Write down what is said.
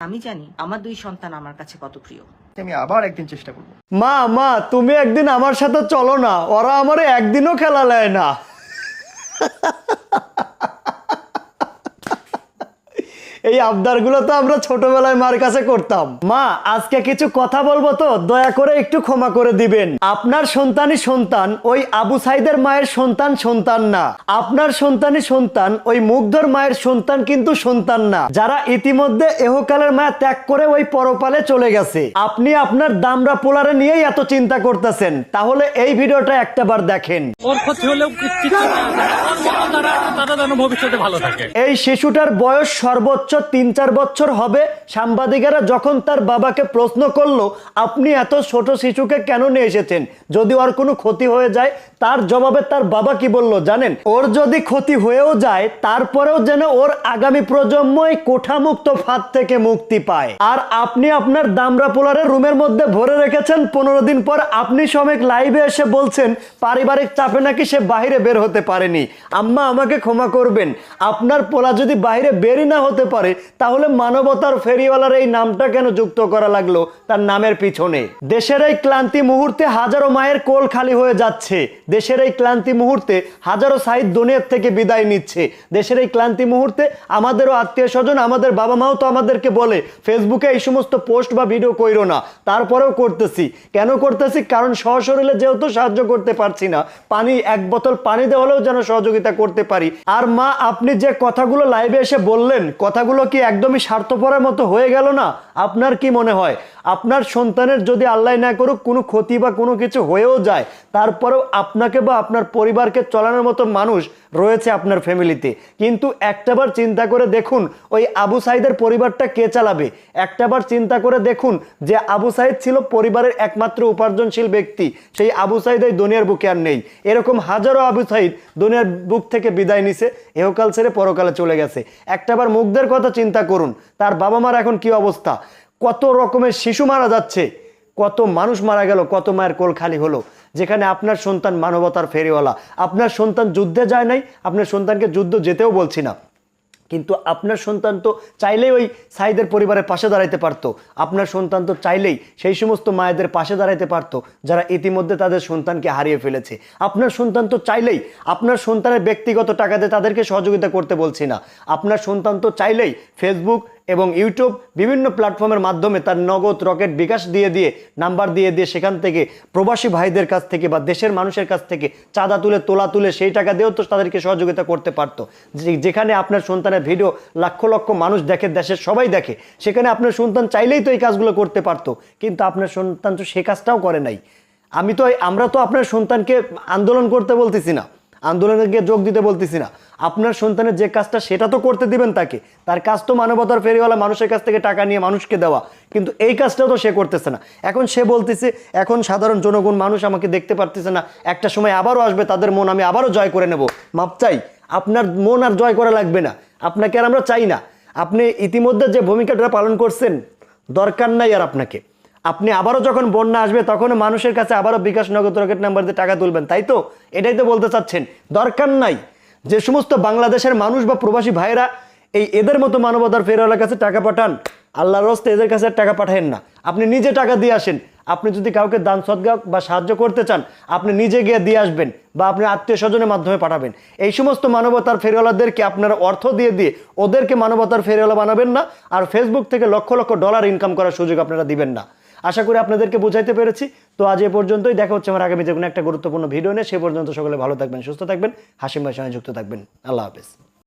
আমি জানি আমার দুই সন্তান আমার কাছে কত প্রিয়। আমি আবার একদিন চেষ্টা করব। মা মা তুমি একদিন আমার সাথে চলো না। ওরা আমারে একদিনও খেলা নেয় না। এই আবদারগুলো তো আমরা ছোটবেলায় মার কাছে করতাম। মা, আজকে কিছু কথা বলব তো? দয়া করে একটু ক্ষমা করে দিবেন। আপনার সন্তানই সন্তান, ওই আবু সাইদের মায়ের সন্তান সন্তান না। আপনার সন্তানই সন্তান, ওই মুগ্ধর মায়ের সন্তান কিন্তু সন্তান না। যারা ইতিমধ্যে এহকালের মায়া ত্যাগ করে ওই পরপালে চলে গেছে। আপনি আপনার দামরা পোলারে নিয়েই এত চিন্তা করতেছেন। তাহলে এই ভিডিওটা একটাবার দেখেন। ওর ক্ষতি হলেও এই শিশুটার বয়স সর্বোচ্চ তিন চার বছর হবে। সাংবাদিকেরা যখন তার বাবাকে প্রশ্ন করল, আপনি এত ছোট শিশুকে কেন নিয়ে এসেছেন? যদি ওর কোনো ক্ষতি হয়ে যায়, তার জবাবে তার বাবা কি বলল জানেন? ওর যদি ক্ষতি হয়েও যায়, তারপরেও যেন ওর আগামী প্রজন্ম এই কোঠামুক্ত ফাঁদ থেকে মুক্তি পায়। আর আপনি আপনার দামরা পোলারের রুমের মধ্যে ভরে রেখেছেন, পনেরো দিন পর আপনি সমেক লাইভে এসে বলছেন, পারিবারিক চাপে নাকি সে বাইরে বের হতে পারেনি? আম্মা আমাকে ক্ষমা করবেন। আপনার পোলা যদি বাইরে বেরই না হতে পারে, তাহলে মানবতার ফেরিওয়ালার এই নামটা কেন যুক্ত করা লাগল? তার নামের পিছনে। দেশের এই ক্লান্তি মুহূর্তে হাজারো মায়ের কোল খালি হয়ে যাচ্ছে। দেশের এই ক্লান্তি মুহূর্তে হাজারো সাইদ দুনিয়ার থেকে বিদায় নিচ্ছে। দেশের এই ক্লান্তি মুহূর্তে আমাদেরও আত্মীয় স্বজন আমাদের বাবা মাও তো আমাদেরকে বলে, ফেসবুকে এই সমস্ত পোস্ট বা ভিডিও কইরো না। তারপরেও করতেছি। কেন করতেছি? কারণ সশরীরে যেহেতু সাহায্য করতে পারছি না, পানি, এক বোতল পানি দেওয়া হলেও যেন সহযোগিতা করতে পারি। আর মা, আপনি যে কথাগুলো লাইভে এসে বললেন, কথাগুলো কি একদমই স্বার্থপরের মতো হয়ে গেল না? আপনার কি মনে হয়? আপনার সন্তানের যদি আল্লাহ না করুক, কোনো ক্ষতি বা কোনো কিছু হয়েও যায়, তারপরেও আপনাকে বা আপনার পরিবারকে চলানোর মতো মানুষ রয়েছে আপনার ফ্যামিলিতে। কিন্তু একটাবার চিন্তা করে দেখুন, ওই আবু সাইদের পরিবারটা কে চালাবে? একটাবার চিন্তা করে দেখুন যে আবু সাইদ ছিল পরিবারের একমাত্র উপার্জনশীল ব্যক্তি, সেই আবু সাইদ এই দুনিয়ার বুকে আর নেই। এরকম হাজারো আবু সাইদ দুনিয়ার বুক থেকে বিদায় নিছে, এহকাল ছেড়ে পরকালে চলে গেছে। একটাবার মুগ্ধের কথা চিন্তা করুন, তার বাবা মার এখন কি অবস্থা? কত রকমের শিশু মারা যাচ্ছে, কত মানুষ মারা গেল, কত মায়ের কোল খালি হলো। যেখানে আপনার সন্তান মানবতার ফেরিওয়ালা, আপনার সন্তান যুদ্ধে যায় নাই, আপনার সন্তানকে যুদ্ধ যেতেও বলছি না। কিন্তু আপনার সন্তান তো চাইলেই ওই সাইদের পরিবারের পাশে দাঁড়াইতে পারতো। আপনার সন্তান তো চাইলেই সেই সমস্ত মায়েদের পাশে দাঁড়াইতে পারতো, যারা ইতিমধ্যে তাদের সন্তানকে হারিয়ে ফেলেছে। আপনার সন্তান তো চাইলেই, আপনার সন্তানের ব্যক্তিগত টাকাতে তাদেরকে সহযোগিতা করতে বলছি না। আপনার সন্তান তো চাইলেই ফেসবুক এবং ইউটিউব বিভিন্ন প্ল্যাটফর্মের মাধ্যমে তার নগদ রকেট বিকাশ দিয়ে দিয়ে, নাম্বার দিয়ে দিয়ে সেখান থেকে প্রবাসী ভাইদের কাছ থেকে বা দেশের মানুষের কাছ থেকে চাঁদা তুলে, তোলা তুলে সেই টাকা দিয়েও তো তাদেরকে সহযোগিতা করতে পারতো। যেখানে আপনার সন্তানের ভিডিও লক্ষ লক্ষ মানুষ দেখে, দেশের সবাই দেখে, সেখানে আপনার সন্তান চাইলেই তো এই কাজগুলো করতে পারতো। কিন্তু আপনার সন্তান তো সে কাজটাও করে নাই। আমি তো আমরা তো আপনার সন্তানকে আন্দোলন করতে বলতেছি না। আন্দোলনে গিয়ে যোগ দিতে বলতেছি না। আপনার সন্তানের যে কাজটা সেটা তো করতে দিবেন তাকে। তার কাজ তো মানবতার ফেরিওয়ালা মানুষের কাছ থেকে টাকা নিয়ে মানুষকে দেওয়া। কিন্তু এই কাজটাও তো সে করতেছে না। এখন সে বলতেছে, এখন সাধারণ জনগণ মানুষ আমাকে দেখতে পারতেছে না। একটা সময় আবারও আসবে, তাদের মন আমি আবারও জয় করে নেব। মাপ চাই। আপনার মন আর জয় করা লাগবে না। আপনাকে আর আমরা চাই না। আপনি ইতিমধ্যে যে ভূমিকাটা পালন করছেন, দরকার নাই আর আপনাকে। আপনি আবারও যখন বন্যা আসবে তখন মানুষের কাছে আবারও বিকাশ নগদ রকেট নাম্বার দিয়ে টাকা তুলবেন, তাই তো? এটাই তো বলতে চাচ্ছেন। দরকার নাই যে সমস্ত বাংলাদেশের মানুষ বা প্রবাসী ভাইরা এই এদের মতো মানবতার ফেরওয়ালার কাছে টাকা পাঠান। আল্লাহর রস্তে এদের কাছে টাকা পাঠায়েন না। আপনি নিজে টাকা দিয়ে আসেন। আপনি যদি কাউকে দান সদ্গা বা সাহায্য করতে চান, আপনি নিজে গিয়ে দিয়ে আসবেন বা আপনি আত্মীয় স্বজনের মাধ্যমে পাঠাবেন। এই সমস্ত মানবতার ফেরিওয়ালাদেরকে আপনারা অর্থ দিয়ে দিয়ে ওদেরকে মানবতার ফেরিওয়ালা বানাবেন না। আর ফেসবুক থেকে লক্ষ লক্ষ ডলার ইনকাম করার সুযোগ আপনারা দিবেন না। আশা করি আপনাদেরকে বোঝাইতে পেরেছি। তো আজ এ পর্যন্তই, দেখা হচ্ছে আমার আগামী যে কোনো একটা গুরুত্বপূর্ণ ভিডিও নিয়ে। সে পর্যন্ত সকলে ভালো থাকবেন, সুস্থ থাকবেন হাসিম ভাই সঙ্গে যুক্ত থাকবেন। আল্লাহ হাফেজ।